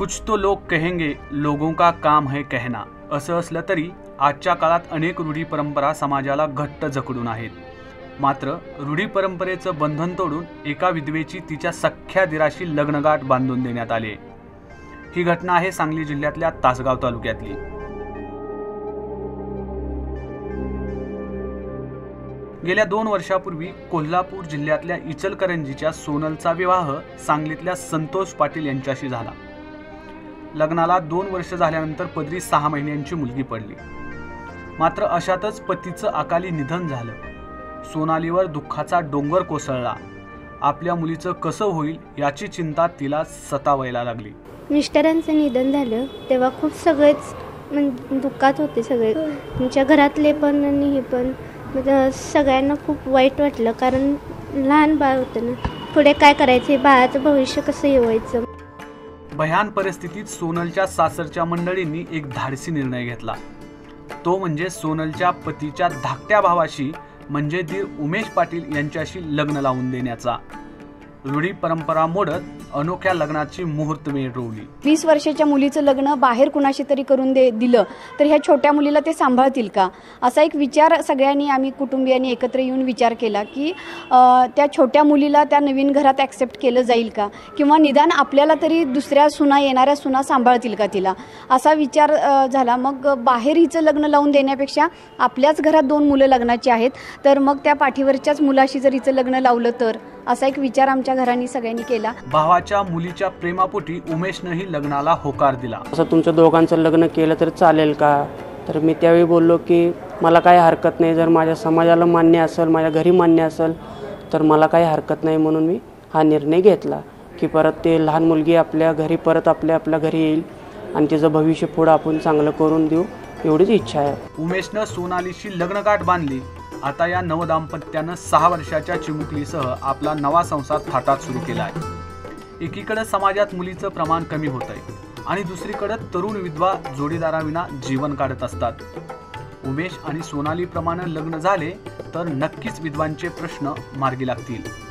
कुछ तो लोक कहेंगे लोगों का काम है कहना. असं असलं तरी आजच्या काळात अनेक रूढी परंपरा समाजाला घट्ट जकडून आहेत. मात्र रूढी परंपरेचं बंधन तोडून एका विधवेची तिच्या सख्ख्या दिराशी लग्नगाठ बांधून देण्यात आली ही घटना आहे सांगली जिल्ह्यातल्या तासगाव तालुक्यातली. गेल्या दोन वर्षापूर्वी कोल्हापूर जिल्ह्यातल्या इचलकरंजीच्या सोनलचा विवाह सांगलीतल्या संतोष पाटील यांच्याशी झाला. लग्नाला दोन वर्ष झाल्यानंतर पदरी सहा महिन्यांची मुलगी पडली. मात्र अशातच पतीचं अकाली निधन झालं. सोनालीवर दुःखाचा डोंगर कोसळला. आपल्या मुलीचं कसं होईल याची चिंता तिला सतावायला लागली. मिस्टरांचं निधन झालं तेव्हा खूप सगळेच म्हणजे दुःखात होते सगळे. तुमच्या घरातले पण आणि हे पण. म्हणजे सगळ्यांना खूप वाईट वाटलं कारण लहान बाळ होतं ना. पुढे काय करायचं? बाळाचं भविष्य कसं येवायचं? भयान परिस्थितीत सोनलच्या सासरच्या मंडळींनी एक धाडसी निर्णय घेतला. तो म्हणजे सोनलच्या पतीच्या धाकट्या भावाशी म्हणजे दीर उमेश पाटील यांच्याशी लग्न लावून देण्याचा. रूढी परंपरा मोडत अनोख्या लग्नाची मुहूर्तमेढ रोवली वीस वर्षाच्या मुलीचं लग्न बाहेर कुणाशी तरी करून दे दिलं तर ह्या छोट्या मुलीला ते सांभाळतील का? असा एक विचार सगळ्यांनी आम्ही कुटुंबियांनी एकत्र येऊन विचार केला की अ, त्या छोट्या मुलीला त्या नवीन घरात ॲक्सेप्ट केलं जाईल का? किंवा निदान आपल्याला तरी दुसऱ्या सुना येणाऱ्या सुना सांभाळतील का तिला? असा विचार अ, झाला. मग बाहेर हिचं लग्न लावून देण्यापेक्षा आपल्याच घरात दोन मुलं लग्नाची आहेत तर मग त्या पाठीवरच्याच मुलाशी जर हिचं लग्न लावलं तर? असा एक विचार आमच्या घरांनी सगळ्यांनी केला. भावाच्या मुलीच्या प्रेमापोटी उमेशनंही लग्नाला होकार दिला. असं तुमच्या दोघांचं लग्न केलं तर चालेल का? तर मी त्यावेळी बोललो की मला काही हरकत नाही. जर माझ्या समाजाला मान्य असेल माझ्या घरी मान्य असेल तर मला काही हरकत नाही. म्हणून मी हा निर्णय घेतला की परत ते लहान मुलगी आपल्या घरी परत आपल्या आपल्या घरी येईल आणि तिचं भविष्य पुढं आपण चांगलं करून देऊ एवढीच इच्छा आहे. उमेशनं सोनालीशी लग्नगाठ बांधली. आता या नवदाम्पत्यानं सहा वर्षाच्या चिमुकलीसह आपला नवा संसार थाटात सुरू केला आहे एकीकडे समाजात मुलीचं प्रमाण कमी होत आहे आणि दुसरीकडे तरुण विधवा जोडीदाराविना जीवन काढत असतात. उमेश आणि सोनालीप्रमाणे लग्न झाले तर नक्कीच विधवांचे प्रश्न मार्गी लागतील.